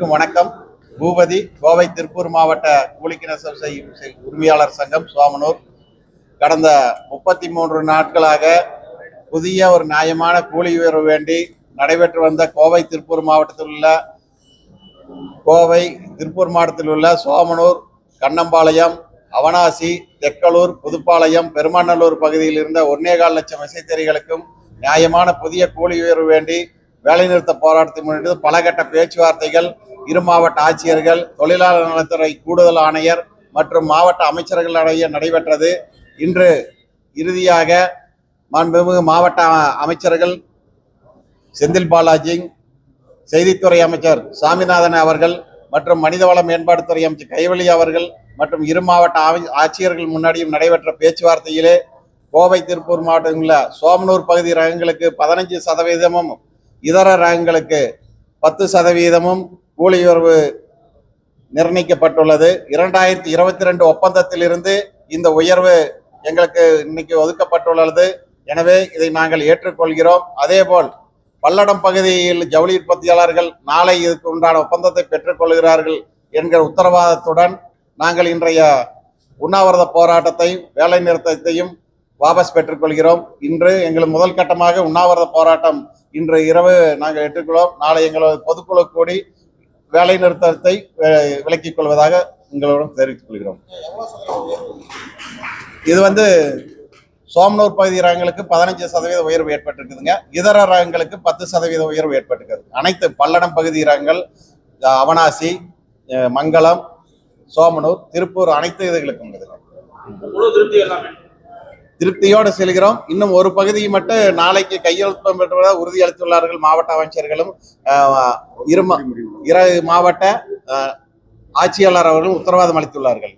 அனைவருக்கும் வணக்கம். பூபதி கோவை திருப்பூர் மாவட்ட கூலிக்கிணசம் செய்யும் உரிமையாளர் சங்கம் சோமனூர் கடந்த முப்பத்தி மூன்று நாட்களாக புதிய ஒரு நியாயமான கூலி உயர்வு வேண்டி நடைபெற்று வந்த கோவை திருப்பூர் மாவட்டத்தில் உள்ள கோவை திருப்பூர் மாவட்டத்தில் உள்ள சோமனூர் கண்ணம்பாளையம் அவனாசி தெக்கலூர் புதுப்பாளையம் பெருமாநல்லூர் பகுதியில் இருந்த ஒன்னேகால் லட்சம் விசைத்தறிகளுக்கும் நியாயமான புதிய கூலி உயர்வு வேண்டி வேலைநிறுத்த போராட்டத்தை முன்னிட்டு பல கட்ட பேச்சுவார்த்தைகள் இரு மாவட்ட ஆட்சியர்கள் தொழிலாளர் நலத்துறை கூடுதல் ஆணையர் மற்றும் மாவட்ட அமைச்சர்களிடையே நடைபெற்றது. இன்று இறுதியாக மாண்புமிகு மாவட்ட அமைச்சர்கள் செந்தில் பாலாஜி செய்தித்துறை அமைச்சர் சாமிநாதன் அவர்கள் மற்றும் மனிதவள மேம்பாட்டுத்துறை அமைச்சர் கைவழி அவர்கள் மற்றும் இரு மாவட்ட ஆட்சியர்கள் முன்னாடியும் நடைபெற்ற பேச்சுவார்த்தையிலே கோவை திருப்பூர் மாவட்டங்களில் சோமனூர் பகுதி ரகங்களுக்கு பதினஞ்சு சதவீதமும் இதர ரகங்களுக்கு பத்து சதவீதமும் கூலி உயர்வு நிர்ணயிக்கப்பட்டுள்ளது. இரண்டாயிரத்தி இருபத்தி ரெண்டு ஒப்பந்தத்திலிருந்து இந்த உயர்வு எங்களுக்கு இன்னைக்கு ஒதுக்கப்பட்டுள்ளது. எனவே இதை நாங்கள் ஏற்றுக்கொள்கிறோம். அதேபோல் பல்லடம் பகுதியில் ஜவுளி உற்பத்தியாளர்கள் நாளை இதுக்கு உண்டான ஒப்பந்தத்தை பெற்றுக்கொள்கிறார்கள் என்கிற உத்தரவாதத்துடன் நாங்கள் இன்றைய உண்ணாவிரத போராட்டத்தையும் வேலை நிறுத்தத்தையும் வாபஸ் பெற்றுக்கொள்கிறோம். இன்று எங்கள் முதல் கட்டமாக உண்ணாவிரத போராட்டம் இன்று இரவு நாங்கள் ஏற்றுக்கொள்வோம் நாளை எங்களது பொதுக்குழு கூடி வேலை நிறுத்தத்தை விலக்கிக் கொள்வதாக உங்களுடன் தெரிவித்துக் கொள்கிறோம். இது வந்து சோமனூர் பகுதி ரகங்களுக்கு பதினஞ்சு சதவீத உயர்வு ஏற்பட்டிருக்குதுங்க. இதர ரகங்களுக்கு பத்து சதவீத உயர்வு ஏற்பட்டிருக்குது. அனைத்து பல்லடம் பகுதி ரகங்கள் அவனாசி மங்களம் சோமனூர் திருப்பூர் அனைத்து இதுகளுக்கும் இருக்குதுங்க திருப்தியோடு செல்கிறோம். இன்னும் ஒரு பகுதியை மட்டும் நாளைக்கு கையெழுத்தம் பெற்றுவதாக உறுதியளித்துள்ளார்கள் மாவட்ட அமைச்சர்களும் இரு மாவட்ட ஆட்சியாளர் அவர்களும் உத்தரவாதம் அளித்துள்ளார்கள்.